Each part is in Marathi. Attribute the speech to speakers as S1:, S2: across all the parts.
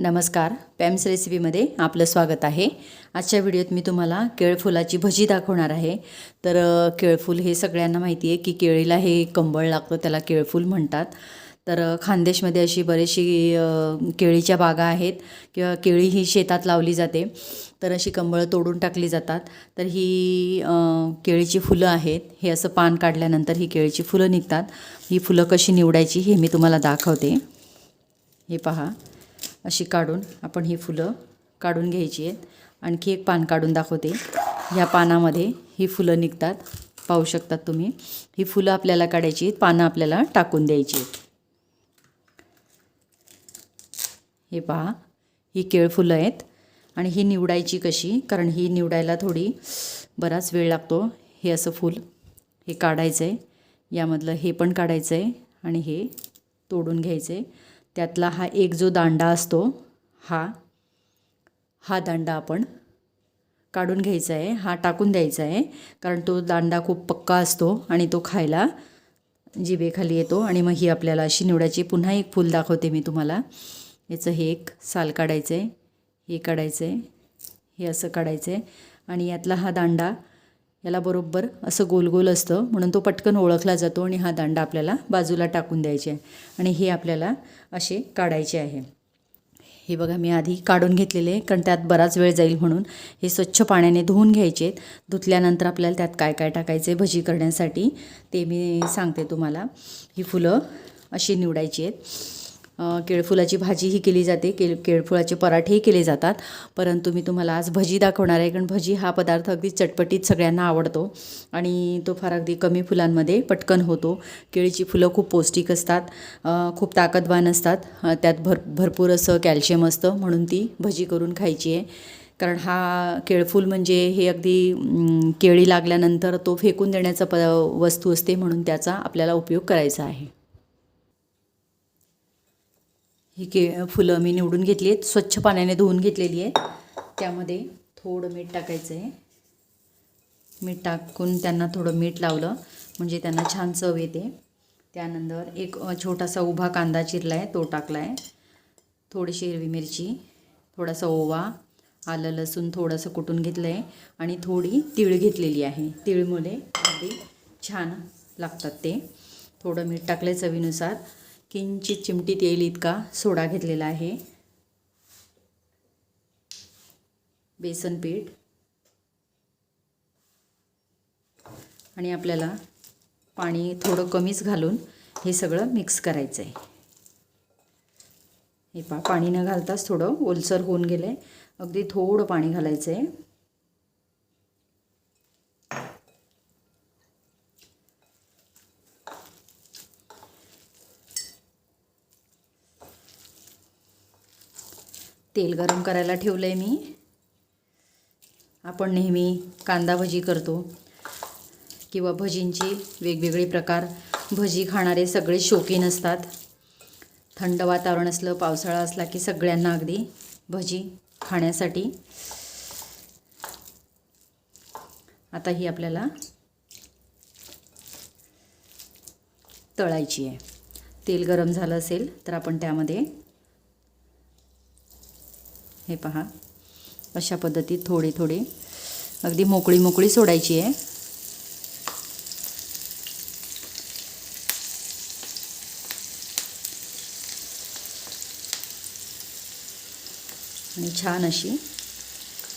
S1: नमस्कार पॅम्स रेसिपीमध्ये आपलं स्वागत आहे. आजच्या व्हिडिओत मी तुम्हाला केळफुलाची भजी दाखवणार आहे. तर केळफूल हे सगळ्यांना माहिती आहे की केळीला हे कंबळ लागतं त्याला केळफूल म्हणतात. तर खानदेशमध्ये अशी बरीचशी केळीच्या बागा आहेत किंवा केळी ही शेतात लावली जाते. तर अशी कंबळं तोडून टाकली जातात. तर ही केळीची फुलं आहेत. हे असं पान काढल्यानंतर ही केळीची फुलं निघतात. ही फुलं कशी निवडायची हे मी तुम्हाला दाखवते. हे पहा. अशी काढून आपण ही फुलं काढून घ्यायची आहेत. आणखी एक पान काढून दाखवते. ह्या पानामध्ये ही फुलं निघतात. पाहू शकतात तुम्ही. ही फुलं आपल्याला काढायची आहेत. पानं आपल्याला टाकून द्यायची आहेत. हे पहा. ही केळ फुलं आहेत. आणि ही निवडायची कशी? कारण ही निवडायला थोडी बराच वेळ लागतो. हे असं फूल हे काढायचं आहे यामधलं हे पण काढायचं आहे आणि हे तोडून घ्यायचं आहे त्यातला हा एक जो दांडा असतो हा हा दांडा आपण काढून घ्यायचा आहे हा टाकून द्यायचा आहे कारण तो दांडा खूप पक्का असतो आणि तो खायला जिभेखाली येतो. आणि मग ही आपल्याला अशी निवडायची. पुन्हा एक फूल दाखवते मी तुम्हाला. याचं हे एक साल काढायचं आहे हे काढायचं आहे हे असं काढायचं आहे आणि यातला हा दांडा याला बरोबर असं गोल गोल असतं म्हणून तो पटकन ओळखला जातो आणि हा दांडा आपल्याला बाजूला टाकून द्यायचे. आहे आणि हे आपल्याला असे काढायचे आहे. हे बघा मी आधी काढून घेतलेले आहे कारण त्यात बराच वेळ जाईल म्हणून. हे स्वच्छ पाण्याने धुवून घ्यायचे. आहेत धुतल्यानंतर आपल्याला त्यात काय काय टाकायचे भजी करण्यासाठी ते मी सांगते तुम्हाला. ही फुलं अशी निवडायची आहेत. केळफुलाची भाजीही केली जाते. केळ केळफुलाचे पराठेही केले जातात. परंतु मी तुम्हाला आज भजी दाखवणार आहे. कारण भजी हा पदार्थ अगदी चटपटीत सगळ्यांना आवडतो. आणि तो फार अगदी कमी फुलांमध्ये पटकन होतो. केळीची फुलं खूप पौष्टिक असतात. खूप ताकदवान असतात. त्यात भर भरपूर असं कॅल्शियम असतं. म्हणून ती भजी करून खायची आहे. कारण हा केळफूल म्हणजे हे अगदी केळी लागल्यानंतर तो फेकून देण्याचा प वस्तू असते. म्हणून त्याचा आपल्याला उपयोग करायचा आहे. ही के फुलं मी निवडून घेतली आहेत. स्वच्छ पाण्याने धुवून घेतलेली आहे. त्यामध्ये थोडं मीठ टाकायचं आहे. मीठ टाकून त्यांना थोडं मीठ लावलं. म्हणजे त्यांना छान चव येते. त्यानंतर एक छोटासा उभा कांदा चिरला आहे तो टाकला आहे थोडीशी हिरवी मिरची थोडासा ओवा आलं लसूण थोडंसं कुटून घेतलं आहे आणि थोडी तीळ घेतलेली आहे. तीळमुळे अगदी छान लागतात ते. थोडं मीठ टाकलं चवीनुसार. किंचित चिमटीत येईल इतका सोडा घेतलेला आहे. बेसन पीठ. आणि आपल्याला पाणी थोडं कमीच घालून हे सगळं मिक्स करायचं आहे हे पा पाणी न घालताच थोडं ओलसर होऊन गेलं आहे अगदी थोडं पाणी घालायचं आहे तेल गरम करायला ठेवलं आहे मी. आपण नेहमी कांदा भजी करतो किंवा भजींची वेगवेगळे प्रकार. भजी खाणारे सगळे शौकीन असतात. थंड वातावरण असलं पावसाळा असला की सगळ्यांना अगदी भजी खाण्यासाठी. आता ही आपल्याला तळायची आहे. तेल गरम झालं असेल तर आपण त्यामध्ये हे पहा. अशा पद्धतीत थोडी थोडे. अगदी मोकळी मोकळी सोडायची आहे. आणि छान अशी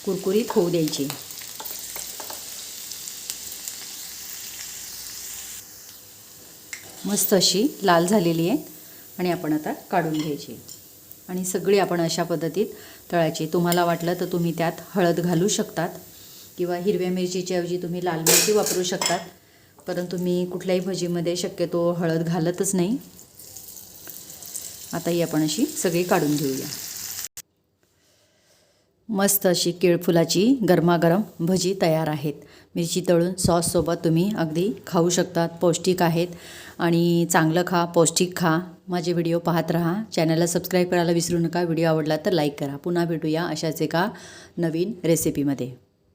S1: कुरकुरीत होऊ द्यायची. मस्त अशी लाल झालेली आहे आणि आपण आता काढून घ्यायची. आणि सगळी आपण अशा पद्धतीत तळायची तुम्हाला वाटलं तर तुम्ही त्यात हळद घालू शकतात किंवा हिरव्या मिरचीच्या ऐवजी तुम्ही लाल मिरची वापरू शकतात. परंतु मी कुठल्याही भजीमध्ये शक्यतो हळद घालतच नाही. आता ही आपण अशी सगळी काढून घेऊया. मस्त अशी केळफुलाची गरमागरम भजी तयार आहेत. मिरची तळून सॉससोबत तुम्ही अगदी खाऊ शकतात पौष्टिक आहेत आणि चांगलं खा पौष्टिक खा. माझे व्हिडिओ पाहत राहा. चॅनलला सबस्क्राईब करायला विसरू नका. व्हिडिओ आवडला तर लाईक करा. पुन्हा भेटूया अशाच एका नवीन रेसिपीमध्ये